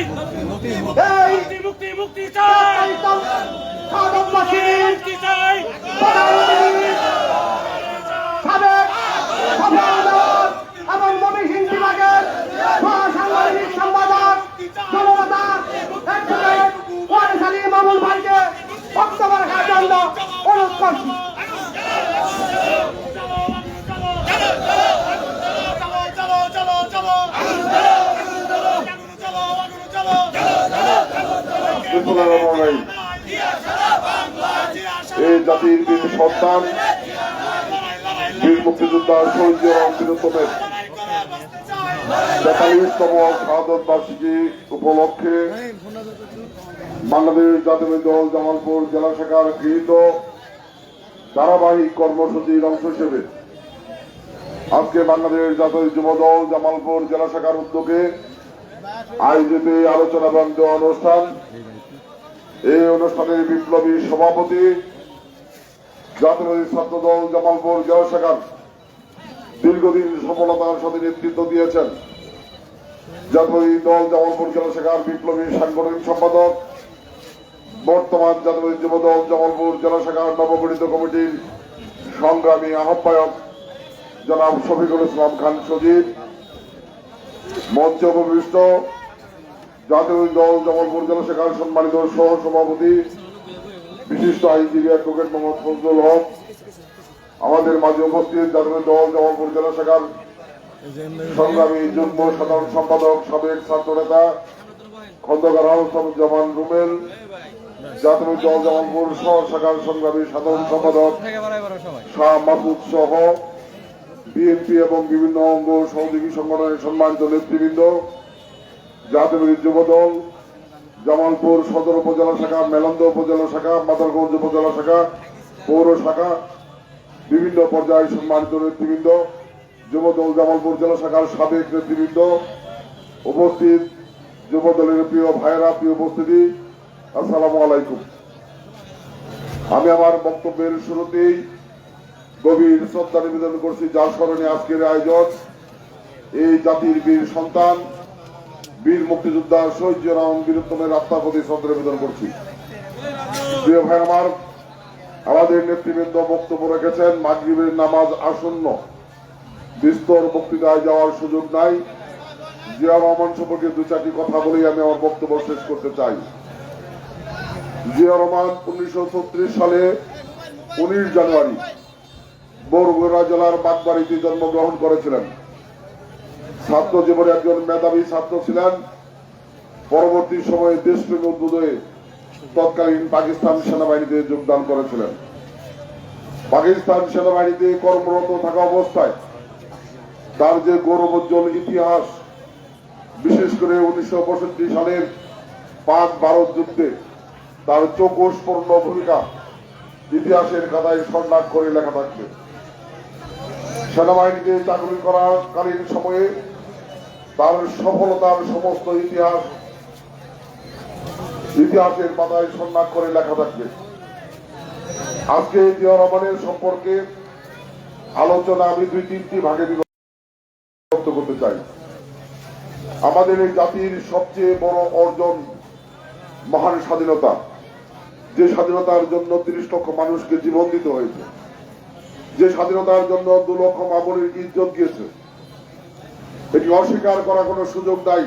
এই মুক্তি মুক্তি চাই সাধকবাসীর মুক্তি চাই সাবেক সম্পাদক এবং মমিহীন বিভাগের মহাসাংগঠনিক সম্পাদক জনতা অ্যাডভোকেট ওয়ারিস আলী মামুন ভাইকে বক্তব্য রাখার জন্য অনুরোধ করছি এই জাতির বীর সন্তান, বীর মুক্তিযোদ্ধা শহীদ তেতাল্লিশতম শাহাদত বার্ষিকী উপলক্ষে বাংলাদেশ জাতীয় দল জামালপুর জেলা শাখার গৃহীত ধারাবাহিক কর্মসূচির অংশ হিসেবে আজকে বাংলাদেশ জাতীয় যুব দল জামালপুর জেলা শাখার উদ্যোগে আয়োজিত এই আলোচনা দেওয়া অনুষ্ঠান। এই অনুষ্ঠানের বিপ্লবী সভাপতি জাতীয় ছাত্র দল জামালপুর জেলা শাখার দীর্ঘদিন সফলতার সাথে নেতৃত্ব দিয়েছেন। জাতীয় দল জামালপুর জেলা শাখার বিপ্লবী সাংগঠনিক সম্পাদক, বর্তমান জাতীয় যুব দল জামালপুর জেলা শাখার নবগঠিত কমিটির সংগ্রামী আহ্বায়ক জনাব শফিকুল ইসলাম খান সজীব। মঞ্চে উপবিষ্ট জাতীয় দল জামালপুর জেলা শাখার সম্মানিত সহ সভাপতি বিশিষ্ট আইনজীবী অ্যাডভোকেট মোহাম্মদ ফজলুল হক, আমাদের মাঝে উপস্থিত জাতীয় দল জামালপুর জেলা শাখার সংগ্রামী যুগ্ম সাধারণ সম্পাদক, সাবেক ছাত্র নেতা খন্দকার আহসানুজ্জামান রুমেল, জাতীয় দল জামালপুর সহ শাখার সংগ্রামী সাধারণ সম্পাদক শাহ মাসুদ সহ বিএনপি এবং বিভিন্ন অঙ্গ সহযোগী সংগঠনের সম্মানিত নেতৃবৃন্দ জাতীয় যুব দল জামালপুর সদর উপজেলা শাখা, মেলন্দ উপজেলা শাখা, মাদারগঞ্জ উপজেলা শাখা, পৌর শাখা, বিভিন্ন পর্যায়ে সম্মানিত নেতৃবৃন্দ যুব দল জামালপুর জেলা শাখার সাবেক নেতৃবৃন্দ, উপস্থিত যুব দলের প্রিয় ভাইরা প্রিয় উপস্থিতি, আসসালামু আলাইকুম। আমি আমার বক্তব্যের শুরুতেই গভীর শ্রদ্ধা নিবেদন করছি যার স্মরণে আজকের আয়োজন। এই জাতির বীর সন্তান, বীর মুক্তিযোদ্ধা শহীদ রাম বীরত্তমের আত্মার প্রতি শ্রদ্ধা নিবেদন করছি। প্রিয় ভাই, আমার আমাদের নেতৃবৃন্দ বক্তব্য রেখেছেন, মাগরিবের নামাজ আসন্ন। বিস্তর বক্তৃতায় যাওয়ার সুযোগ নাই। জিয়া রহমান সম্পর্কে দু চারটি কথা বলেই আমি আমার বক্তব্য শেষ করতে চাই। জিয়া রহমান উনিশশো ছত্রিশ সালে উনিশ জানুয়ারি বরগুড়া জেলার বাগবাড়িতে জন্মগ্রহণ করেছিলেন। ছাত্র জীবনে একজন মেধাবী ছাত্র ছিলেন। পরবর্তী সময়ে দেশপ্রেম উদ্বোধনে তৎকালীন পাকিস্তান সেনাবাহিনীতে যোগদান করেছিলেন। পাকিস্তান সেনাবাহিনীতে কর্মরত থাকা অবস্থায় তার যে গৌরবোজ্জ্বল ইতিহাস, বিশেষ করে উনিশশো পঁয়ষট্টি সালের পাক ভারত যুদ্ধে তার চৌকোষপূর্ণ ভূমিকা ইতিহাসের খাতায় স্বর্ণাক্ষরে লেখা থাকবে। সেনাবাহিনীতে চাকরি করাকালীন সময়ে তার সফলতার সমস্ত ইতিহাস, ইতিহাসের পাতায় স্বর্ণাক্ষরে লেখা থাকবে। আজকে জিয়া রহমানের সম্পর্কে আলোচনা আমি দুই তিনটি ভাগে বিভক্ত করতে চাই। আমাদের এই জাতির সবচেয়ে বড় অর্জন মহান স্বাধীনতা, যে স্বাধীনতার জন্য তিরিশ লক্ষ মানুষকে জীবন দিতে হয়েছে। যে স্বাধীনতার জন্য দু লক্ষ মামুনের ইজ্জত গিয়েছে এটি অস্বীকার করার কোনো সুযোগ নাই।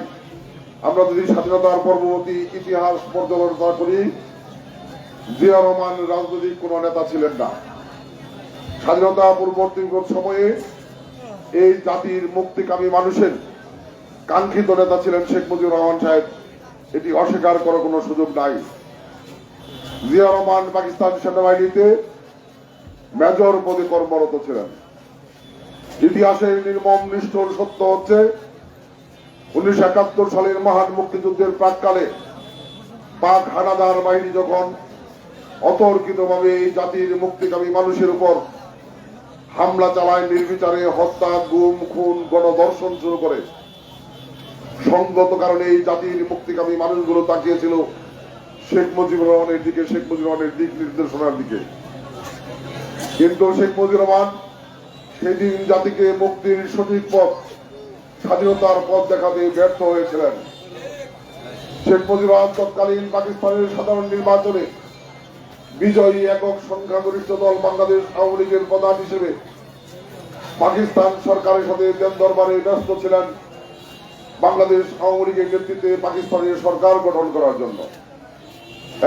আমরা যদি স্বাধীনতার পরবর্তী ইতিহাস পর্যালোচনা করি, জিয়া রহমান রাজনৈতিক কোন নেতা ছিলেন না। স্বাধীনতা পূর্ববর্তী সময়ে এই জাতির মুক্তিকামী মানুষের কাঙ্ক্ষিত নেতা ছিলেন শেখ মুজিবুর রহমান সাহেব। এটি অস্বীকার করার কোনো সুযোগ নাই। জিয়া রহমান পাকিস্তান সেনাবাহিনীতে মেজর পদে কর্মরত ছিলেন। ইতিহাসের নির্মম নিষ্ঠুর সত্য হচ্ছে, উনিশশো একাত্তর সালের মহান মুক্তিযুদ্ধের প্রাককালে পাক হানাদার বাহিনী যখন অতর্কিতভাবে এই জাতির মুক্তিকামী মানুষের উপর হামলা চালায়, নির্বিচারে হত্যা, গুম, খুন, গণধর্ষণ শুরু করে, সঙ্গত কারণে এই জাতির মুক্তিকামী মানুষগুলো তাকিয়েছিল শেখ মুজিবুর রহমানের দিকে, শেখ মুজিবুর রহমানের দিক নির্দেশনার দিকে। কিন্তু শেখ মুজিবুর রহমান সেদিন জাতিকে মুক্তির সঠিক পথ, স্বাধীনতার পথ দেখাতে ব্যর্থ হয়েছিলেন। শেখ মুজিবুর রহমান তৎকালীন পাকিস্তানের সাধারণ নির্বাচনে বিজয়ী একক সংখ্যাগরিষ্ঠ দল বাংলাদেশ আওয়ামী লীগের প্রধান হিসেবে পাকিস্তান সরকারের সাথে দেন দরবারে ব্যস্ত ছিলেন বাংলাদেশ আওয়ামী লীগের নেতৃত্বে পাকিস্তানের সরকার গঠন করার জন্য।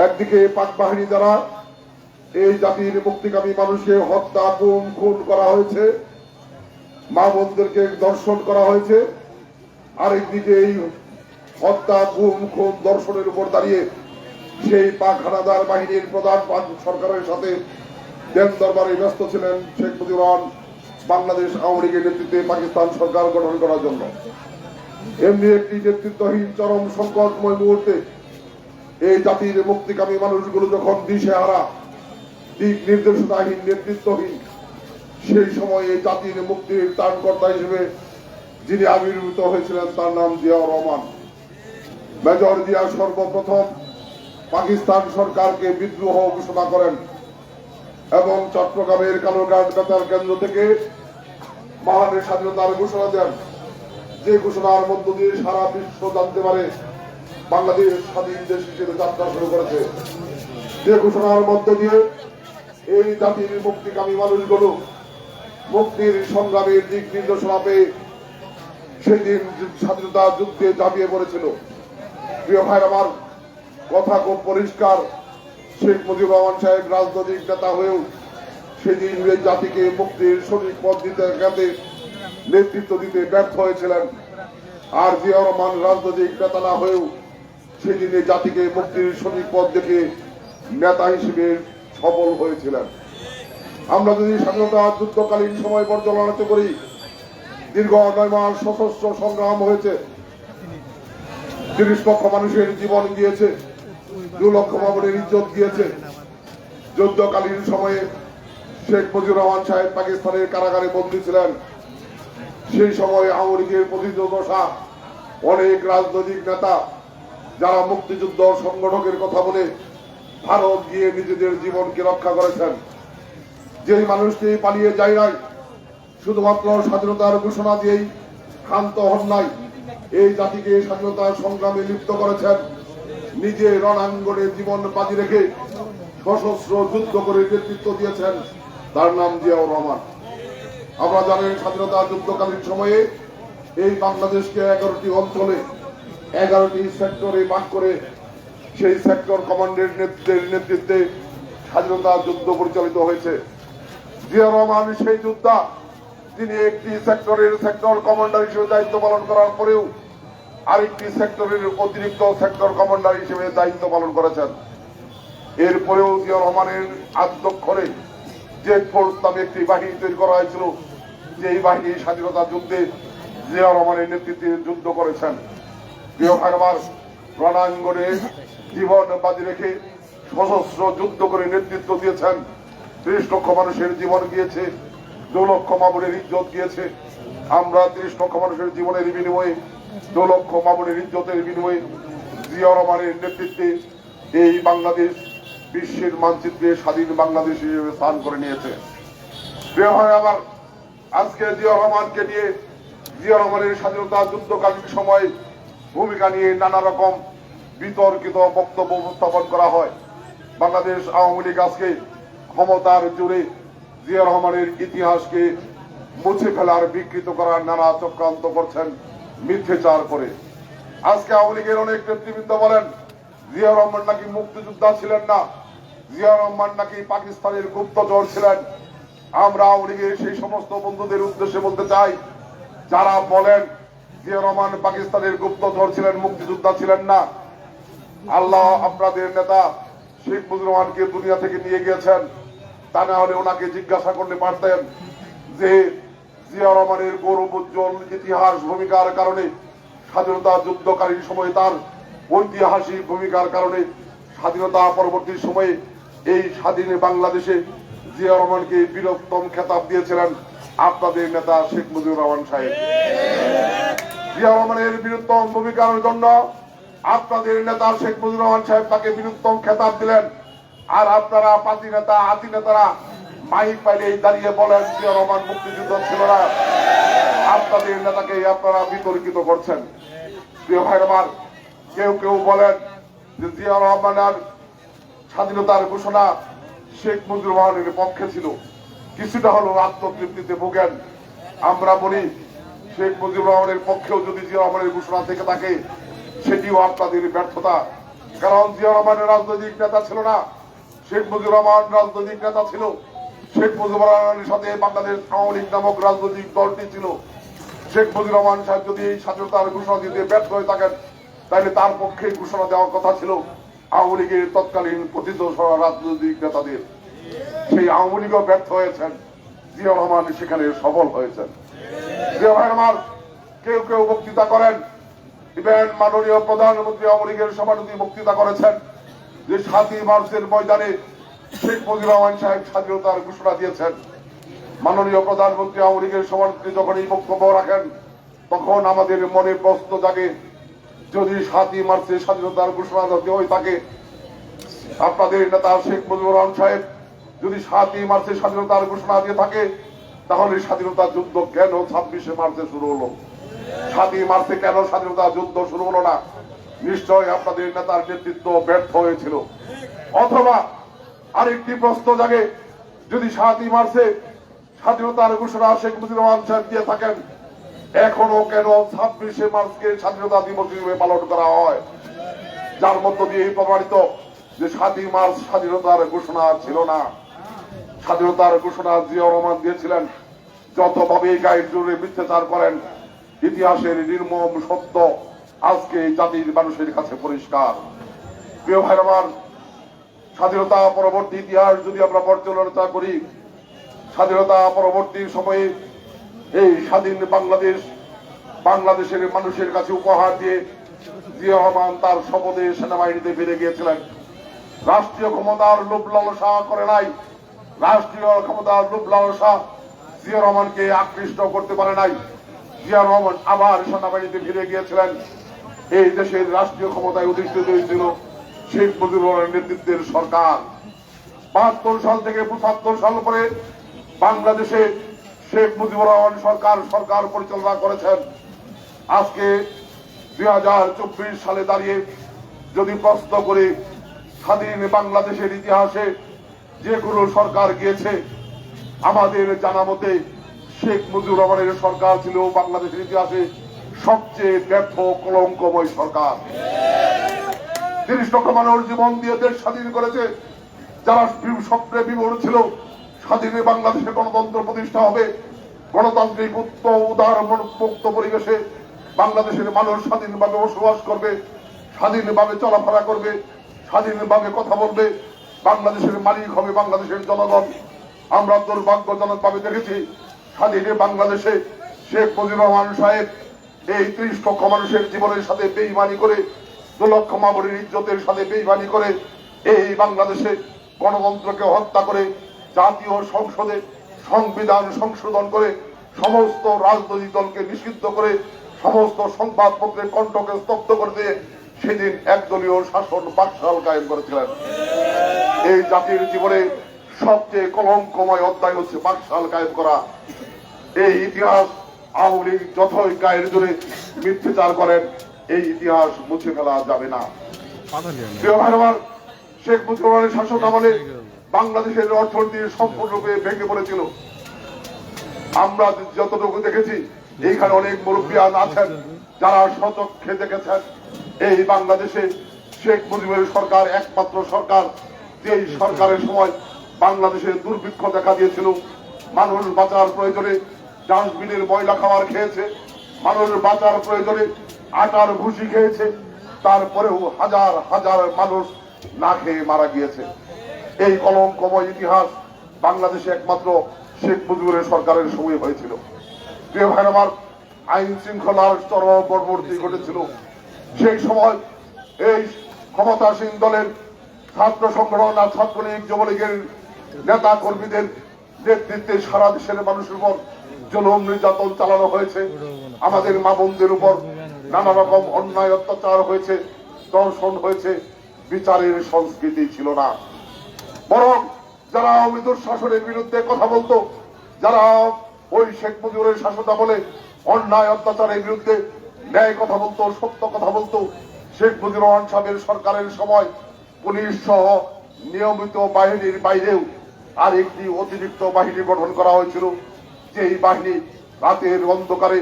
একদিকে পাক বাহিনী দ্বারা এই জাতির মুক্তিকামী মানুষকে হত্যা গুম খুন করা হয়েছে। মা বোনদেরকে দর্শন করা হয়েছে। আরেকদিকে এই হত্যা গুম খুন দর্শনের উপর দাঁড়িয়ে সেই পাক হানাদার বাহিনীর প্রধান সরকারের সাথে দেন দরবারে ব্যস্ত ছিলেন শেখ মুজিবুর রহমান, বাংলাদেশ আওয়ামী লীগের নেতৃত্বে পাকিস্তান সরকার গঠন করার জন্য। এমনি একটি নেতৃত্বহীন চরম সংকটময় মুহূর্তে এই জাতির মুক্তিকামী মানুষগুলো যখন দিশেহারা দিক নির্দেশনাহীন নেতৃত্বহীন সেই সময় জাতির মুক্তির ত্রাণকর্তা হিসেবে যিনি আবির্ভূত হয়েছিলেন, তার নাম জিয়াউর রহমান। মেজর জিয়া সর্বপ্রথম পাকিস্তান সরকারকে বিদ্রোহ ঘোষণা করেন এবং চট্টগ্রামের কালোঘাট বেতার কেন্দ্র থেকে মহানের স্বাধীনতার ঘোষণা দেন। যে ঘোষণার মধ্য দিয়ে সারা বিশ্ব জানতে পারে বাংলাদেশ স্বাধীন দেশ হিসেবে যাত্রা শুরু করেছে। যে ঘোষণার মধ্য দিয়ে এই জাতির মুক্তিকামী মানুষগুলো মুক্তির সংগ্রামের দিক নির্দেশনা পেয়ে সেদিন স্বাধীনতা যুদ্ধে ঝাঁপিয়ে পড়েছিল। প্রিয় ভাই আমার কথা খুব পরিষ্কার। শেখ মুজিবুর রহমান সাহেব রাজনৈতিক নেতা হয়েও সেদিন এই জাতিকে মুক্তির সঠিক পথ দিতে গেতে নেতৃত্ব দিতে ব্যর্থ হয়েছিলেন। আর জিয়া রহমান রাজনৈতিক নেতা না হয়েও সেদিন এই জাতিকে মুক্তির সঠিক পথ দেখে নেতা হিসেবে সফল হয়েছিলেন। আমরা যদি স্বাধীনতা যুদ্ধকালীন সময় পর্যালোচনা করি, দীর্ঘ নয় মাস সশস্ত্র সংগ্রাম হয়েছে। তিরিশ লক্ষ মানুষের জীবন গিয়েছে, দু লক্ষ মামুনের ইজ্জত গিয়েছে। যুদ্ধকালীন সময়ে শেখ মুজিবুর রহমান সাহেব পাকিস্তানের কারাগারে বন্দী ছিলেন। সেই সময় আওয়ামী লীগের দশা, অনেক রাজনৈতিক নেতা, যারা মুক্তিযুদ্ধ সংগঠকের কথা বলে ভারত গিয়ে নিজেদের জীবনকে রক্ষা করেছেন। যেই মানুষটি পালিয়ে যায় নাই, শুধুমাত্র স্বাধীনতার ঘোষণা দিয়েই ক্ষান্ত হন নাই, এই জাতিকে স্বাধীনতার সংগ্রামে লিপ্ত করেছেন। নিজে রণাঙ্গনে জীবন বাজি রেখে সশস্ত্র যুদ্ধ করে নেতৃত্ব দিয়েছেন তার নাম জিয়াউর রহমান। আমরা জানেন স্বাধীনতা যুদ্ধকালীন সময়ে এই বাংলাদেশকে এগারোটি অঞ্চলে, এগারোটি সেক্টরে ভাগ করে সেই সেক্টর কমান্ডের নেতৃত্বে স্বাধীনতা যুদ্ধ পরিচালিত হয়েছে। জিয়া রহমান সেই যোদ্ধা, তিনি একটি সেক্টরের সেক্টর কমান্ডার হিসেবে দায়িত্ব পালন করার পরেও আরেকটি সেক্টরের অতিরিক্ত সেক্টর কমান্ডার হিসেবে দায়িত্ব পালন করেছেন। এরপরেও জিয়া রহমানের আদ্যক্ষরে যে ফোর্স নামে একটি বাহিনী তৈরি করা হয়েছিল। যে এই বাহিনী স্বাধীনতা যুদ্ধে জিয়া রহমানের নেতৃত্বে যুদ্ধ করেছেন। প্রিয় ভাগবার রণাঙ্গনে জীবন বাজি রেখে সশস্ত্র যুদ্ধ করে নেতৃত্ব দিয়েছেন। ত্রিশ লক্ষ মানুষের জীবন গিয়েছে, দু লক্ষ মামুনের ইজ্জত গিয়েছে। আমরা ত্রিশ লক্ষ মানুষের জীবনের বিনিময়ে, দু লক্ষ মামুনের ইজ্জতের বিনিময়ে জিয়া রহমানের নেতৃত্বে এই বাংলাদেশ বিশ্বের মানচিত্রে স্বাধীন বাংলাদেশ হিসেবে স্থান করে নিয়েছে। আমার আজকে জিয়া রহমানকে নিয়ে, জিয়া রহমানের স্বাধীনতা যুদ্ধকালীন সময় ভূমিকা নিয়ে নানা রকম বিতর্কিত বক্তব্য উপস্থাপন করা হয়। বাংলাদেশ আওয়ামী লীগ আজকে ক্ষমতার জোরে জিয়া রহমানের ইতিহাসকে মুছে ফেলার, বিকৃত করার নানা চক্রান্ত করছেন মিথ্যেচার করে। আজকে আওয়ামী লীগের অনেক নেতৃবৃন্দ বলেন, জিয়া রহমান নাকি মুক্তিযোদ্ধা ছিলেন না? জিয়া রহমান নাকি পাকিস্তানের গুপ্তচর ছিলেন? আমরা আওয়ামী লীগের সেই সমস্ত বন্ধুদের উদ্দেশ্যে বলতে চাই, যারা বলেন, জিয়া রহমান পাকিস্তানের গুপ্তচর ছিলেন, মুক্তিযোদ্ধা ছিলেন না আল্লাহ আপনাদের নেতা শেখ মুজিবুর রহমানকে দুনিয়া থেকে নিয়ে গিয়েছেন। তা না হলে ওনাকে জিজ্ঞাসা করতে পারতেন যে জিয়া রহমানের গৌরব উজ্জ্বল ইতিহাস ভূমিকার কারণে, স্বাধীনতা যুদ্ধকালীন সময়ে তার ঐতিহাসিক ভূমিকার কারণে, স্বাধীনতা পরবর্তী সময়ে এই স্বাধীন বাংলাদেশে জিয়া রহমানকে বীরত্তম খেতাব দিয়েছিলেন আপনাদের নেতা শেখ মুজিবুর রহমান সাহেব। জিয়া রহমানের বীরত্তম ভূমিকার জন্য আপনাদের নেতা শেখ মুজিবুর রহমান সাহেব তাকে বীরত্তম খেতাব দিলেন। আর আপনারা পাতি নেতা হাতি নেতারা মাইক পাইলে দাঁড়িয়ে বলেন, জিয়া রহমান মুক্তিযুদ্ধ ছিল না। আপনাদের নেতাকে আপনারা বিতর্কিত করছেন। প্রিয় ভাই আমার, কেউ কেউ বলেন যে জিয়া রহমানের স্বাধীনতার ঘোষণা শেখ মুজিবুর রহমানের পক্ষে ছিল। কিছুটা হলো আত্মতৃপ্তিতে ভোগেন। আমরা বলি, শেখ মুজিবুর রহমানের পক্ষেও যদি জিয়া রহমানের ঘোষণা থেকে থাকে সেটিও আপনাদের ব্যর্থতা। কারণ জিয়া রহমানের রাজনৈতিক নেতা ছিল না, শেখ মুজিবুর রহমান রাজনৈতিক নেতা ছিল, শেখ মুজিবুর রহমানের সাথে বাংলাদেশ আওয়ামী লীগ নামক রাজনৈতিক দলটি ছিল। শেখ মুজিবুর রহমান সাহেব যদি এই স্বাধীনতার ঘোষণা দিতে ব্যর্থ হয়ে থাকেন, তাহলে তার পক্ষে ঘোষণা দেওয়ার কথা ছিল আওয়ামী লীগের তৎকালীন পতিত রাজনৈতিক নেতাদের। সেই আওয়ামী লীগও ব্যর্থ হয়েছেন, জিয়া রহমান সেখানে সফল হয়েছেন। জিয়া রহমান, কেউ কেউ বক্তৃতা করেন ইভেন মাননীয় প্রধানমন্ত্রী লীগের সভাপতি বক্তৃতা করেছেন যে সাতই মার্চের ময়দানে শেখ মুজিবুর রহমান সাহেব স্বাধীনতার ঘোষণা দিয়েছেন। মাননীয় প্রধানমন্ত্রী লীগের সভাপতি যখন এই বক্তব্য রাখেন, তখন আমাদের মনে প্রশ্ন জাগে, যদি সাতই মার্চে স্বাধীনতার ঘোষণা দিতে হয়ে থাকে, আপনাদের নেতা শেখ মুজিবুর রহমান সাহেব যদি সাতই মার্চে স্বাধীনতার ঘোষণা দিয়ে থাকে, তাহলে স্বাধীনতা যুদ্ধ কেন ছাব্বিশে মার্চে শুরু হলো? সাতই মার্চে কেন স্বাধীনতা যুদ্ধ শুরু হলো না? নিশ্চয় আপনাদের নেতার নেতৃত্ব ব্যর্থ হয়েছিল। অথবা আরেকটি প্রশ্ন জাগে, যদি সাতই মার্চে স্বাধীনতার ঘোষণা শেখ মুজিবুর রহমান সাহেব দিয়ে থাকেন এখনও কেন ছাব্বিশে মার্চকে স্বাধীনতা দিবস হিসেবে পালন করা হয়? যার মধ্য দিয়ে প্রমাণিত যে সাতই মার্চ স্বাধীনতার ঘোষণা ছিল না। স্বাধীনতার ঘোষণা জিয়া রহমান দিয়েছিলেন। যতভাবে গায়ের জোরে মিথ্যাচার করেন ইতিহাসের নির্মম সত্য আজকে জাতির মানুষের কাছে পরিষ্কার। প্রিয় ভাই আমার, স্বাধীনতা পরবর্তী ইতিহাস যদি আমরা পর্যালোচনা করি, স্বাধীনতা পরবর্তী সময়ে এই স্বাধীন বাংলাদেশ, বাংলাদেশের মানুষের কাছে উপহার দিয়ে জিয়া রহমান তার শপথে সেনাবাহিনীতে ফিরে গিয়েছিলেন। রাষ্ট্রীয় ক্ষমতার লোভ লালসা করে নাই। রাষ্ট্রীয় ক্ষমতার লোভ লালসা জিয়া রহমানকে আকৃষ্ট করতে পারে নাই। জিয়া রহমান আবার সেনাবাহিনীতে ফিরে গিয়েছিলেন। এই দেশের রাষ্ট্রীয় ক্ষমতায় অধিষ্ঠিত হয়েছিল শেখ মুজিবুর নেতৃত্বের সরকার। বাহাত্তর সাল থেকে পঁচাত্তর সাল পরে বাংলাদেশে শেখ মুজিবুর রহমান সরকার সরকার পরিচালনা করেছেন। আজকে দুই হাজার চব্বিশ সালে দাঁড়িয়ে যদি প্রশ্ন করে, স্বাধীন বাংলাদেশের ইতিহাসে যে কোনো সরকার গিয়েছে, আমাদের জানা মতে শেখ মুজিবুর রহমানের সরকার ছিল বাংলাদেশের ইতিহাসে সবচেয়ে ব্যর্থ, কলঙ্কময় সরকার। তিরিশ লক্ষ মানুষ জীবন দিয়ে দেশ স্বাধীন করেছে। যারা স্বপ্নে বিভোর ছিল, স্বাধীনে বাংলাদেশে গণতন্ত্র প্রতিষ্ঠা হবে। গণতান্ত্রিক উত্ত, উদার, মুক্ত পরিবেশে বাংলাদেশের মানুষ স্বাধীনভাবে বসবাস করবে, স্বাধীনভাবে চলাফেরা করবে, স্বাধীনভাবে কথা বলবে। বাংলাদেশের মালিক হবে বাংলাদেশের জনগণ। আমরা দুর্ভাগ্যজনক ভাবে দেখেছি স্বাধীনে বাংলাদেশে শেখ মুজিবুর রহমান সাহেব এই ত্রিশ লক্ষ মানুষের জীবনের সাথে বেইমানি করে, দু লক্ষ মামুরির ইজ্জতের সাথে বেইমানি করে এই বাংলাদেশে গণতন্ত্রকে হত্যা করে, জাতীয় সংসদে সংবিধান সংশোধন করে, সমস্ত রাজনৈতিক দলকে নিষিদ্ধ করে, সমস্ত সংবাদপত্রের কণ্ঠকে স্তব্ধ করে দিয়ে সেদিন একদলীয় শাসন বাকশাল কায়েম করেছিলেন। এই জাতির জীবনে সবচেয়ে কলঙ্কময় অধ্যায় হচ্ছে বাকশাল কায়েম করা। এই ইতিহাস আওয়ামী লীগ যতই গায়ের জোরে মিথ্যাচার করেন, এই ইতিহাস মুছে ফেলা যাবে না। শেখ মুজিবুর শাসন আমলে বাংলাদেশের অর্থনীতি সম্পূর্ণরূপে ভেঙে পড়েছিল। আমরা যতটুকু দেখেছি, এইখানে অনেক মুরব্বিয়ান আছেন যারা সচক্ষে দেখেছেন। এই বাংলাদেশে শেখ মুজিবের সরকার, একমাত্র সরকার, যেই সরকারের সময় বাংলাদেশে দুর্ভিক্ষ দেখা দিয়েছিল। মানুষ বাঁচার প্রয়োজনে ডাস্টবিনের ময়লা খাবার খেয়েছে। মানুষ বাঁচার প্রয়োজনে আটার ভুসি খেয়েছে। তারপরেও হাজার হাজার মানুষ না খেয়ে মারা গিয়েছে। এই কলঙ্কময় ইতিহাস বাংলাদেশে একমাত্র শেখ মুজিবুরের সরকারের সময় হয়েছিল। ভাই আমার, আইন শৃঙ্খলার চরম পরবর্তী ঘটেছিল। সেই সময় এই ক্ষমতাসীন দলের ছাত্র সংগঠন আর ছাত্রলীগ যুবলীগের নেতা কর্মীদের নেতৃত্বে সারা দেশের মানুষের উপর জুলুম, নির্যাতন চালানো হয়েছে। আমাদের মা বোনদের উপর নানা রকম অন্যায়, অত্যাচার হয়েছে দর্শন হয়েছে। বিচারের সংস্কৃতি ছিল না। বরং যারা আওয়ামী শাসনের বিরুদ্ধে কথা বলতো, যারা ওই শেখ মুজিবুরের শাসন আমলে অন্যায়, অত্যাচারের বিরুদ্ধে ন্যায় কথা বলতো, সত্য কথা বলতো, শেখ মুজিবুর রহমান সাহেবের সরকারের সময় পুলিশ সহ নিয়মিত বাহিনীর বাইরেও আর একটি অতিরিক্ত বাহিনী গঠন করা হয়েছিল। যেই বাহিনী রাতের অন্ধকারে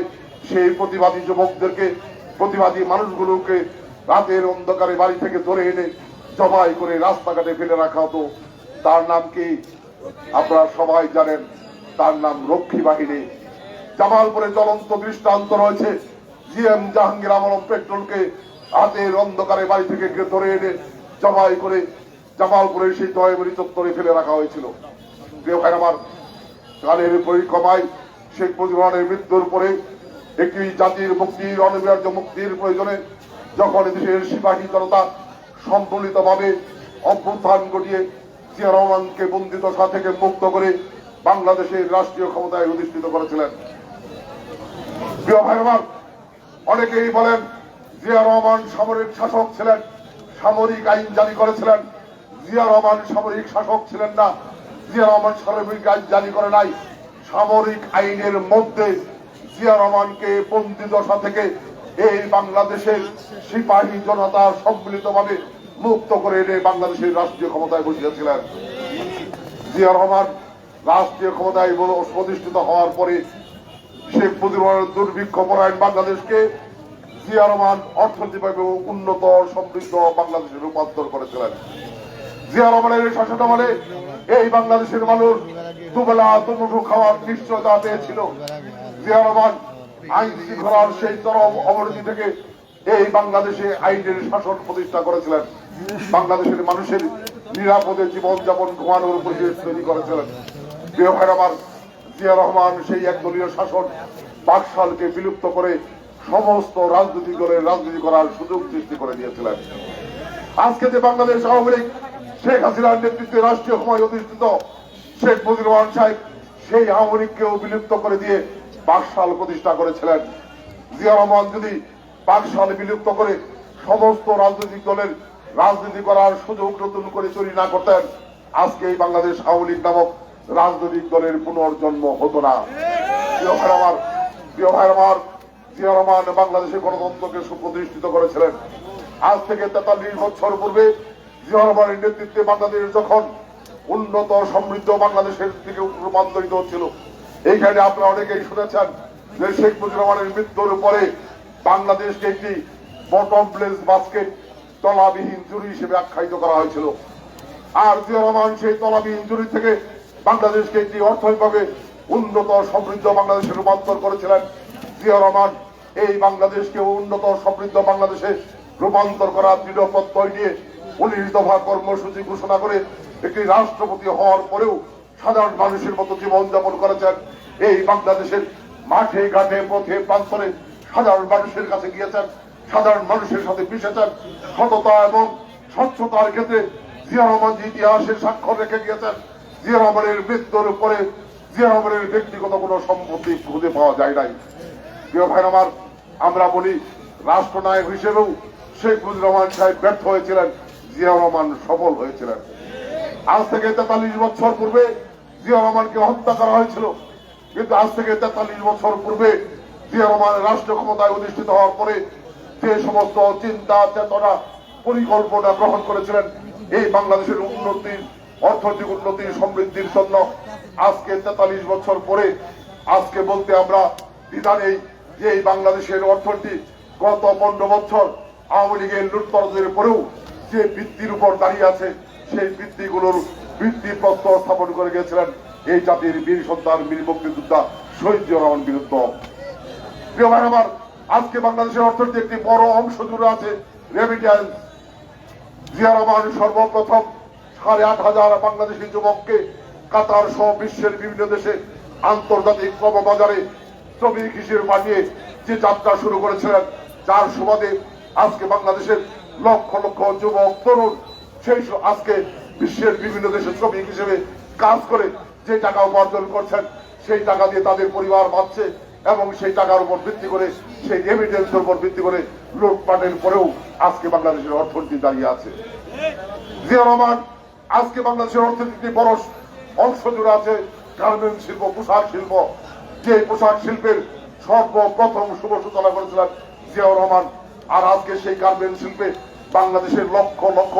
সেই প্রতিবাদী যুবকদেরকে, প্রতিবাদী মানুষগুলোকে রাতের অন্ধকারে বাড়ি থেকে ধরে এনে জবাই করে রাস্তাঘাটে ফেলে রাখা হতো। তার নাম কি? আপনারা সবাই জানেন, তার নাম রক্ষী বাহিনী। জামালপুরে জ্বলন্ত দৃষ্টান্ত রয়েছে। জিএম জাহাঙ্গীর আলম পেট্রোলকে হাতের অন্ধকারে বাড়ি থেকে ধরে এনে জবাই করে জামালপুরের সেই দয়মরি চত্বরে ফেলে রাখা হয়েছিল। প্রিয় ভাই আমার কালের পরিক্রমায় শেখ মুজিবুর মৃত্যুর পরে একটি জাতির মুক্তির অনিবার্য মুক্তির প্রয়োজনে যখন দেশের সিপাহী জনতা সম্মিলিতভাবে অভ্যুত্থান ঘটিয়ে জিয়া রহমানকে বন্দিদশা থেকে মুক্ত করে বাংলাদেশের রাষ্ট্রীয় ক্ষমতায় অধিষ্ঠিত করেছিলেন। প্রিয় ভাই আমার, অনেকেই বলেন, জিয়া রহমান সামরিক শাসক ছিলেন, সামরিক আইন জারি করেছিলেন। জিয়া রহমান সামরিক শাসক ছিলেন না। জিয়া রহমান সামরিক আইন জারি করে নাই। সামরিক আইনের মধ্যে জিয়া রহমানকে বন্দি দশা থেকে এই বাংলাদেশের সিপাহী জনতা সম্মিলিতভাবে মুক্ত করে এনে বাংলাদেশের রাষ্ট্রীয় ক্ষমতায় বসিয়েছিলেন। জিয়া রহমান রাষ্ট্রীয় ক্ষমতায় প্রতিষ্ঠিত হওয়ার পরে শেখ মুজিবুর দুর্ভিক্ষ পরায়ণ বাংলাদেশকে জিয়া রহমান অর্থনৈতিকভাবে উন্নত, সমৃদ্ধ বাংলাদেশে রূপান্তর করেছিলেন। জিয়া রহমানের শাসনামলে এই বাংলাদেশের মানুষ দুবেলা দুমুঠো খাওয়ার নিশ্চয়তা পেয়েছিল। জিয়া আইন শৃঙ্খলার সেই চরম অবনতি থেকে এই বাংলাদেশে আইনের শাসন প্রতিষ্ঠা করেছিলেন। বাংলাদেশের মানুষের নিরাপদে জীবনযাপন ঘুমানোর পরিবেশ তৈরি করেছিলেন। আমার জিয়া রহমান সেই একদলীয় শাসন বাকশালকে বিলুপ্ত করে সমস্ত রাজনৈতিক দলের রাজনীতি করার সুযোগ সৃষ্টি করে দিয়েছিলেন। আজকে যে বাংলাদেশ আওয়ামী লীগ শেখ হাসিনার নেতৃত্বে রাষ্ট্রীয় ক্ষমতায় অধিষ্ঠিত শেখ মুজিবুর রহমান সাহেব সেই আওয়ামী বিলুপ্ত করে দিয়ে বাকশাল প্রতিষ্ঠা করেছিলেন। জিয়া রহমান যদি বাকশাল বিলুপ্ত করে সমস্ত রাজনৈতিক দলের রাজনীতি করার সুযোগ নতুন করে চুরি না করতেন, আজকে এই বাংলাদেশ আওয়ামী লীগ নামক রাজনৈতিক দলের পুনর্জন্ম হতো না। ভাই আমার জিয়া রহমান বাংলাদেশের গণতন্ত্রকে সুপ্রতিষ্ঠিত করেছিলেন। আজ থেকে তেতাল্লিশ বছর পূর্বে জিয়া রহমানের নেতৃত্বে বাংলাদেশ যখন উন্নত সমৃদ্ধ বাংলাদেশের দিকে রূপান্তরিত হচ্ছিল, এইখানে আপনারা অনেকেই শুনেছেন যে শেখ মুজিবুর মৃত্যুর পরে বাংলাদেশকে একটি বটম প্লেস বাস্কেট তলাবিহীন জুড়ি হিসেবে আখ্যায়িত করা হয়েছিল। আর জিয়া রহমান সেই তলাবিহীন জুড়ি থেকে বাংলাদেশকে একটি অর্থনৈতিকভাবে উন্নত সমৃদ্ধ বাংলাদেশে রূপান্তর করেছিলেন। জিয়া রহমান এই বাংলাদেশকে উন্নত সমৃদ্ধ বাংলাদেশে রূপান্তর করার দৃঢ় প্রত্যয় নিয়ে উনিশ দফা কর্মসূচি ঘোষণা করে একটি রাষ্ট্রপতি হওয়ার পরেও সাধারণ মানুষের মতো জীবনযাপন করেছেন। এই বাংলাদেশের মাঠে, ঘাটে, পথে, প্রান্তরে সাধারণ মানুষের কাছে গিয়েছেন, সাধারণ মানুষের সাথে মিশেছেন। সততা এবং স্বচ্ছতার ক্ষেত্রে জিয়া রহমান যে ইতিহাসের স্বাক্ষর রেখে গিয়েছেন, জিয়া রহমানের মৃত্যুর পরে জিয়া রহমানের ব্যক্তিগত কোনো সম্পত্তি খুঁজে পাওয়া যায় নাই। প্রিয় ভাই আমার, আমরা বলি, রাষ্ট্রনায়ক হিসেবেও শেখ মুজিবুর রহমান সাহেব ব্যর্থ হয়েছিলেন। জিয়া রহমান সফল হয়েছিলেন। আজ থেকে তেতাল্লিশ বছর পূর্বে জিয়া রহমানকে হত্যা করা হয়েছিল। কিন্তু আজ থেকে তেতাল্লিশ বছর পূর্বে জিয়া রহমান রাষ্ট্র ক্ষমতায় অধিষ্ঠিত হওয়ার পরে যে সমস্ত চিন্তা, চেতনা, পরিকল্পনা গ্রহণ করেছিলেন, এই বাংলাদেশের উন্নতির, অর্থনৈতিক উন্নতি সমৃদ্ধির জন্য আজকে তেতাল্লিশ বছর পরে আজকে বলতে আমরা দ্বিধা যে এই বাংলাদেশের অর্থনীতি গত পনেরো বছর আওয়ামী লীগের লুটতরদের পরেও যে ভিত্তির উপর দাঁড়িয়ে আছে, সেই ভিত্তিগুলোর ভিত্তি প্রস্তর স্থাপন করে গেছিলেন এই জাতির বীর সন্তান, বীর মুক্তিযোদ্ধা শহীদ রহমান বিরুদ্ধ। প্রিয় ভাই আমার, আজকে বাংলাদেশের অর্থনীতি একটি বড় অংশ জুড়ে আছে রেমিটেন্স জিয়া রহমান সর্বপ্রথম সাড়ে আট হাজার বাংলাদেশি যুবককে কাতার সহ বিশ্বের বিভিন্ন দেশে আন্তর্জাতিক কর্মবাজারে শ্রমিক হিসেবে পাঠিয়ে যে যাত্রা শুরু করেছিলেন, যার সুবাদে আজকে বাংলাদেশের লক্ষ লক্ষ যুবক, তরুণ, সেই আজকে বিশ্বের বিভিন্ন দেশে শ্রমিক হিসেবে কাজ করে যে টাকা উপার্জন করছেন, সেই টাকা দিয়ে তাদের পরিবার বাঁচছে এবং সেই টাকার উপর ভিত্তি করে, সেই রেমিটেন্সের উপর ভিত্তি করে লুটপাটের পরেও আজকে বাংলাদেশের অর্থনীতি দাঁড়িয়ে আছে। জিয়া রহমান, আজকে বাংলাদেশের অর্থনীতি বড় অংশ জুড়ে আছে গার্মেন্ট শিল্প, পোশাক শিল্প। যে পোশাক শিল্পের সর্বপ্রথম শুভ সূচনা করেছিলেন জিয়াউর রহমান আর আজকে সেই গার্মেন্ট শিল্পে বাংলাদেশের লক্ষ লক্ষ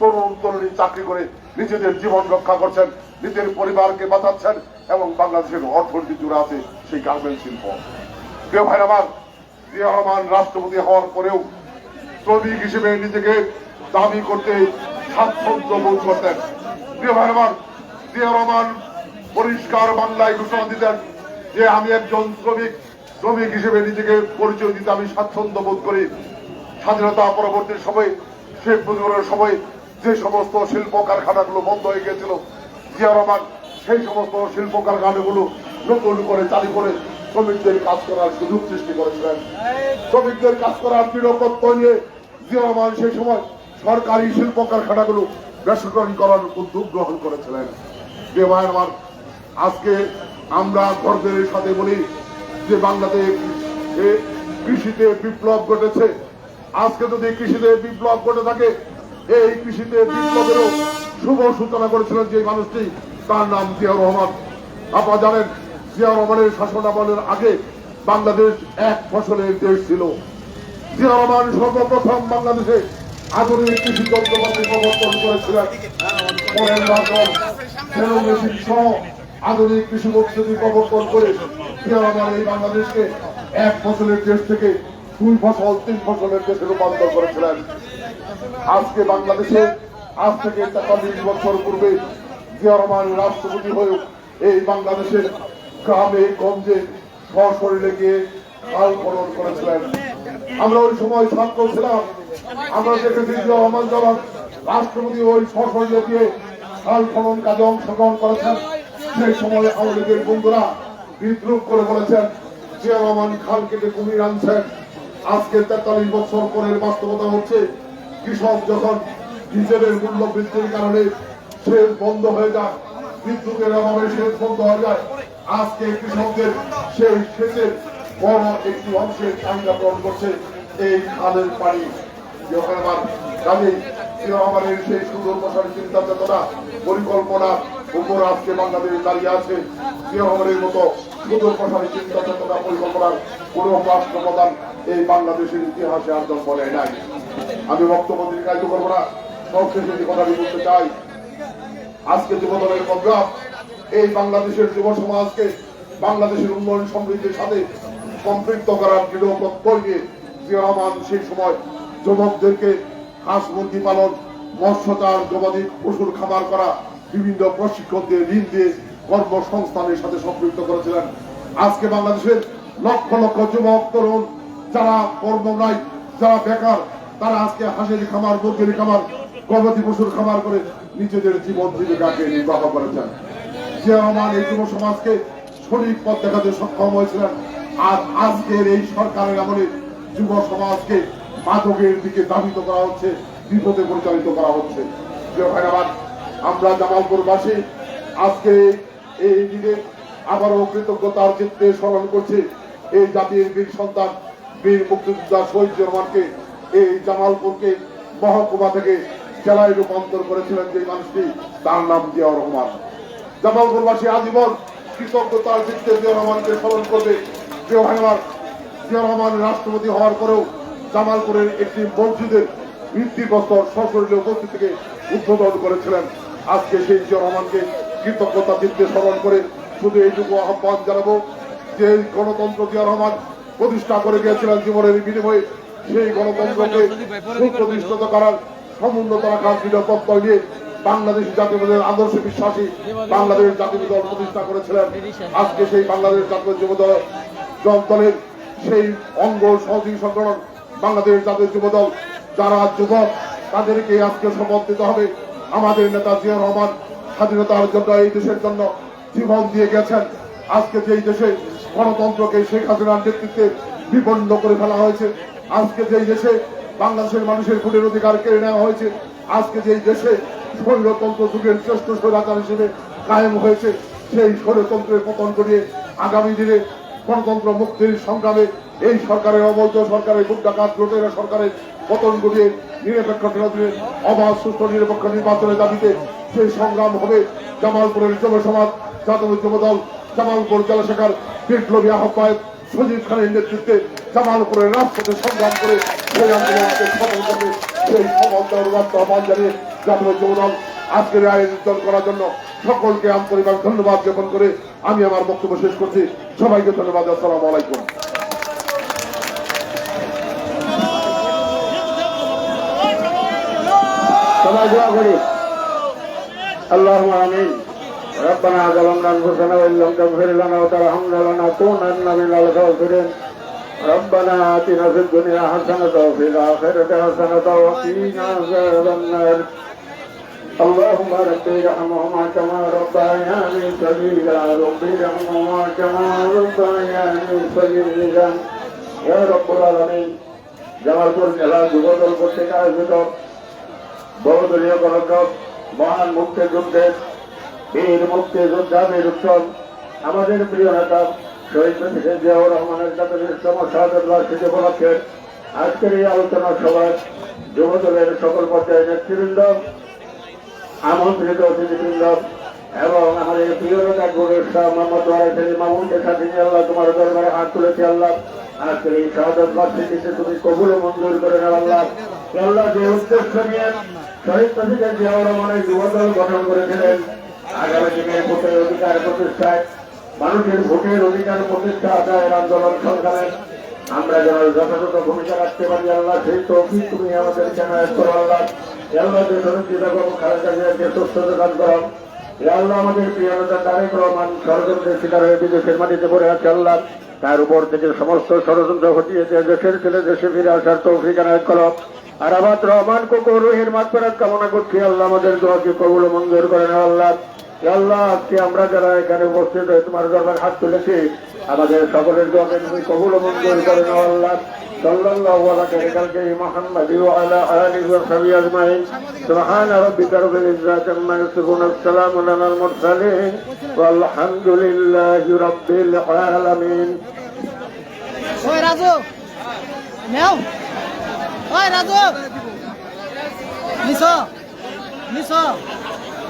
তরুণ তরুণী চাকরি করে নিজেদের জীবন রক্ষা করছেন, নিজের পরিবারকে বাঁচাচ্ছেন এবং বাংলাদেশের অর্থনীতি জুড়ে আছে সেই গার্মেন্ট শিল্প। প্রিয় ভাই আমার জিয়া রহমান রাষ্ট্রপতি হওয়ার পরেও শ্রমিক হিসেবে নিজেকে দাবি করতে স্বাচ্ছন্দ্য বোধ করতেন। প্রিয় ভাই আমার জিয়া রহমান, পরিষ্কার বাংলায় ঘোষণা দিতেন যে আমি একজন শ্রমিক শ্রমিক হিসেবে নিজেকে পরিচয় দিতে আমি স্বাচ্ছন্দ্য বোধ করি। স্বাধীনতা পরবর্তী সময়ে, শেখ মুজিবুরের সময় যে সমস্ত শিল্প কারখানাগুলো বন্ধ হয়ে গিয়েছিল, জিয়া রহমান সেই সমস্ত শিল্প কারখানাগুলো নতুন করে চালু করে শ্রমিকদের কাজ করার সুযোগ সৃষ্টি করেছিলেন। শ্রমিকদের কাজ করার প্রত্যয় নিয়ে জিয়া রহমান সেই সময় সরকারি শিল্প কারখানাগুলো বেসরকারীকরণ উদ্যোগ গ্রহণ করেছিলেন। যে আমার আজকে আমরা গর্বের সাথে বলি যে বাংলাদেশ কৃষিতে বিপ্লব ঘটেছে আজকে যদি কৃষিতে বিপ্লব ঘটে থাকে, এই কৃষিতে বিপ্লবেরও শুভ সূচনা করেছিলেন যে মানুষটি, তার নাম জিয়াউর রহমান। আপনারা জানেন, জিয়াউর রহমানের শাসন আমলের আগে বাংলাদেশ এক ফসলের দেশ ছিল। জিয়া রহমান সর্বপ্রথম বাংলাদেশে আধুনিক কৃষি যন্ত্রপাতি প্রবর্তন করেছিলেন। সহ আধুনিক কৃষি পদ্ধতি প্রবর্তন করে জিয়া রহমান এই বাংলাদেশকে এক ফসলের দেশ থেকে দুই ফসল, তিন ফসলের দেশে রূপান্তর করেছিলেন। আজকে বাংলাদেশে, আজ থেকে তেতাল্লিশ বছর পূর্বে জিয়া রহমান রাষ্ট্রপতি হয়েও এই বাংলাদেশের গ্রামে, গঞ্জে সশরীরে গিয়ে খাল খনন করেছিলেন। আমরা ওই সময় ছাত্র ছিলাম। আমরা দেখেছি যে রহমান রাষ্ট্রপতি ওই সশরীরে গিয়ে খাল খনন কাজে অংশগ্রহণ করেছেন, সেই সময় আওয়ামী লীগের বন্ধুরা বিদ্রুপ করে বলেছেন, জিয়া রহমান খাল কেটে কুমির আনছেন আজকে তেতাল্লিশ বছর পরের বাস্তবতা হচ্ছে, কৃষক যখন ডিজেলের মূল্য বৃদ্ধির কারণে সেচ বন্ধ হয়ে যায়, বিদ্যুতের অভাবে সেচ বন্ধ হয়ে যায়, আজকে কৃষকদের সেই সেচের বড় একটি অংশের চাহিদা পূরণ করছে এই খালের পানি। সেই সুদূর প্রসারী চিন্তা চেতনা, পরিকল্পনা উপর আজকে বাংলাদেশ দাঁড়িয়ে আছে। জিয়ারহমানের মতো সুদূর প্রসারী চিন্তা চেতনা পরিকল্পনার কোন রাষ্ট্র প্রধান এই বাংলাদেশের ইতিহাসে আর জন্ম নেয় নাই। আমি বক্তব্য দীর্ঘায়িত করব না, সবশেষে যে কথাটি বলতে চাই। আজকে যুবদলের প্রোগ্রাম, এই বাংলাদেশের যুব সমাজকে বাংলাদেশের উন্নয়ন সমৃদ্ধির সাথে সম্পৃক্ত করার দৃঢ় প্রত্যয় নিয়ে জিয়া সেই সময় যুবকদেরকে হাঁস মুরগি পালন, মৎস্য চাষ, গবাদি পশুর খামার করা, বিভিন্ন প্রশিক্ষণ দিয়ে, ঋণ দিয়ে কর্মসংস্থানের সাথে সম্পৃক্ত করেছিলেন। আজকে বাংলাদেশের লক্ষ লক্ষ যুবক, তরুণ, যারা কর্ম নাই, যারা বেকার, তারা আজকে হাঁসের খামার, মুরগির খামার, গবাদি পশুর খামার করে নিজেদের জীবন জীবিকাকে নির্বাহ করেছেন। জিয়া রহমান এই যুব সমাজকে সঠিক পথ দেখাতে সক্ষম হয়েছিলেন। আর আজকের এই সরকারের আমলে যুব সমাজকে মাদকের দিকে দাবিত করা হচ্ছে, বিপদে পরিচালিত করা হচ্ছে। আমার আমরা জামালপুরবাসী, আজকে এই দিনে আবারও কৃতজ্ঞতার চিত্তে স্মরণ করছি এই জাতির বীর সন্তান বীর মুক্তিযোদ্ধা শহীদ রহমানকে এই জামালপুরকে মহকুমা থেকে জেলায় রূপান্তর করেছিলেন যে মানুষটি, তার নাম জিয়া রহমান। জামালপুরবাসী আজীবন কৃতজ্ঞতার চিত্তে জিয়া রহমানকে স্মরণ করবে। প্রিয় আমার জিয়া রহমান রাষ্ট্রপতি হওয়ার পরেও জামালপুরের একটি মসজিদের ভিত্তিগ্রস্ত সশরীরে উপস্থিত থেকে উদ্বোধন করেছিলেন। আজকে সেই জিয়া রহমানকে কৃতজ্ঞতা চিত্তে স্মরণ করে শুধু এইটুকু আহ্বান জানাব যে গণতন্ত্র জিয়া রহমান প্রতিষ্ঠা করে গিয়েছিলেন জীবনের বিনিময়ে, সেই গণতন্ত্রকে সুপ্রতিষ্ঠিত করার সমুন্নত রাখার দৃঢ় প্রত্যয় নিয়ে বাংলাদেশ জাতীয় আদর্শে বিশ্বাসী বাংলাদেশ জাতীয় দল প্রতিষ্ঠা করেছিলেন। আজকে সেই বাংলাদেশ জাতীয় যুব দল দল- দলের সেই অঙ্গ সহযোগী সংগঠন বাংলাদেশ জাতীয় যুব দল যারা যুবক তাদেরকে আজকে শপথ দিতে হবে। আমাদের নেতা জিয়া রহমান স্বাধীনতার জন্য এই দেশের জন্য জীবন দিয়ে গেছেন। আজকে যেই দেশে গণতন্ত্রকে শেখ হাসিনার নেতৃত্বে বিপন্ন করে ফেলা হয়েছে, আজকে যেই দেশে বাংলাদেশের মানুষের ভোটের অধিকার কেড়ে নেওয়া হয়েছে, আজকে যেই দেশে স্বৈরতন্ত্র যুগের শ্রেষ্ঠ স্বৈরাচার হিসেবে কায়েম হয়েছে, সেই স্বৈরতন্ত্রের পতন করিয়ে আগামী দিনে গণতন্ত্র মুক্তির সংগ্রামে এই সরকারের অবৈধ সরকারের গুন্ডাকাত লুটেরা সরকারের পতন ঘটিয়ে নিরপেক্ষ নির্বাচনে অবাধ সুস্থ নিরপেক্ষ নির্বাচনের দাবিতে সেই সংগ্রাম হবে জামালপুরের যুব সমাজ, জাতীয় যুব দল, জামালপুর জেলা শাখার বিপ্লবী আহ্বায়ক সজীব খানের নেতৃত্বে জামালপুরের রাজপথে সংগ্রাম করে সেই আন্দোলনকে সফল করবে, সেই সফল দেওয়ার আহ্বান জানিয়ে জাতীয় যুবদল আজকের আয়োজন করার জন্য সকলকে আন্তরিকভাবে ধন্যবাদ জ্ঞাপন করে আমি আমার বক্তব্য শেষ করছি। সবাইকে ধন্যবাদ, আসসালামু আলাইকুম। সবাই দোয়া আল্লাহ আমিন ربنا ظلمنا انفسنا وان لم تغفر لنا وترحمنا لنكونن من الخاسرين ربنا اتنا في الدنيا حسنه وفي الاخره حسنه وقنا عذاب النار اللهم رب ارحمهما كما ربياني صغيرا رب ارحمهما كما ربياني صغيرا يا رب العالمين জামালপুর জেলা যুবদল কর্তৃক আয়োজিত বহুদলীয় গণতন্ত্র মহান মুক্তিযুদ্ধের বীর মুক্তিযোদ্ধা বীর উৎসব। আমাদের প্রিয় নেতা শহীদ প্রেসিডেন্ট জিয়াউর রহমানের জাতীয়তম শাহাদ বার্ষিকী উপলক্ষে আজকের এই আলোচনা সভায় যুবদলের সকল পর্যায়ের নেতৃবৃন্দ, আমন্ত্রিত অতিথিবৃন্দ এবং আমাদের প্রিয় নেতা গুরের শাহ মোহাম্মদ ওয়ারেসের মামুনকে সাথে নিয়ে আল্লাহ তোমার দরবারে হাত তুলেছি, আল্লাহ আজকের এই তুমি কবুল মঞ্জুর করে আল্লাহ। যে উদ্দেশ্য নিয়ে শহীদ জিয়াউর রহমানের গঠন করেছিলেন, আগামী দিনে ভোটের অধিকার প্রতিষ্ঠায়, মানুষের ভোটের অধিকার প্রতিষ্ঠা আদায়ের আন্দোলন সংগ্রামে আমরা যেন যথাযথ ভূমিকা রাখতে পারি, আল্লাহ সেই তৌফিক তুমি আমাদের জানায়াত করো, আল্লাহ। দেশনেত্রী বেগম খালেদা জিয়াকে সুস্থতা করো। আল্লাহ আমাদের প্রিয় নেতা তারেক রহমান ষড়যন্ত্রের শিকার হয়ে বিদেশের মাটিতে পড়ে আছে, আল্লাহ। তার উপর থেকে সমস্ত ষড়যন্ত্র ঘটিয়েছে, দেশের ছেলে দেশে ফিরে আসার তৌফিক আনায়ত করো। আর আবাদ রহমান কোকো রুহের মাঠ কামনা করছি, আল্লাহ আমাদের দোয়াকে কবুল মঞ্জুর করেন, আল্লাহ। আমরা যারা এখানে উপস্থিত হয়ে তোমার দরবার হাত তুলেছি, আমাদের সকলের দোয়াকে তুমি কবুল মঞ্জুর করে নাও আল্লাহ। সাল্লাল্লাহু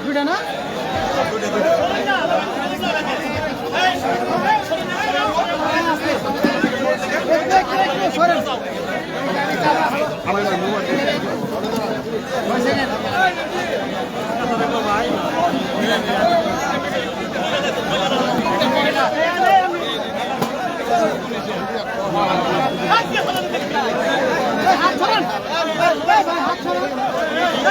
দুটা না হাত ভাই, হাত সরান।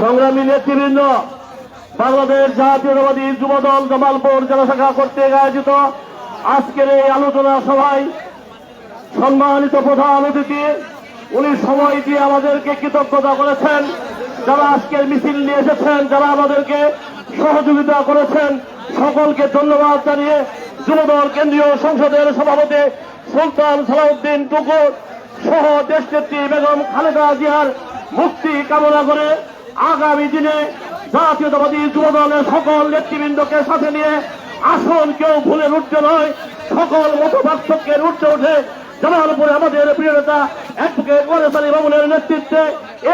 সংগ্রামী নেতৃবৃন্দ, বাংলাদেশ জাতীয়তাবাদী যুবদল জামালপুর জেলা শাখা কর্তৃক আয়োজিত আজকের এই আলোচনা সভায় সম্মানিত প্রধান অতিথি, উনি সময় দিয়ে আমাদেরকে কৃতজ্ঞতা করেছেন, যারা আজকের মিছিল নিয়ে এসেছেন, যারা আমাদেরকে সহযোগিতা করেছেন, সকলকে ধন্যবাদ জানিয়ে যুবদল কেন্দ্রীয় সংসদের সভাপতি সুলতান সালাউদ্দিন টুকুর সহ দেশনেত্রী বেগম খালেদা জিয়ার মুক্তি কামনা করে আগামী দিনে জাতীয়তাবাদী যুবদলের সকল নেতৃবৃন্দকে সাথে নিয়ে আসন কেউ ভুলে উঠতে নয়, সকল মত পার্থক্যের উঠতে উঠে জামালপুরে আমাদের প্রিয় নেতা অ্যাডভোকেট ওয়ারেস বাবুলের নেতৃত্বে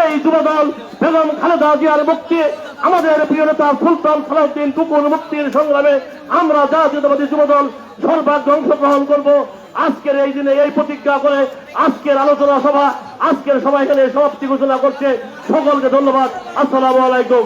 এই যুবদল বেগম খালেদা জিয়ার মুক্তি, আমাদের প্রিয় নেতা সুলতান সালাউদ্দিন টুকুর মুক্তির সংগ্রামে আমরা জাতীয়তাবাদী যুবদল সর্বাগ্য অংশগ্রহণ করব। আজকের এই দিনে এই প্রতিজ্ঞা করে আজকের আলোচনা সভা, আজকের সবাই এখানে সমাপ্তি ঘোষণা করছে। সকলকে ধন্যবাদ। আসসালামু আলাইকুম।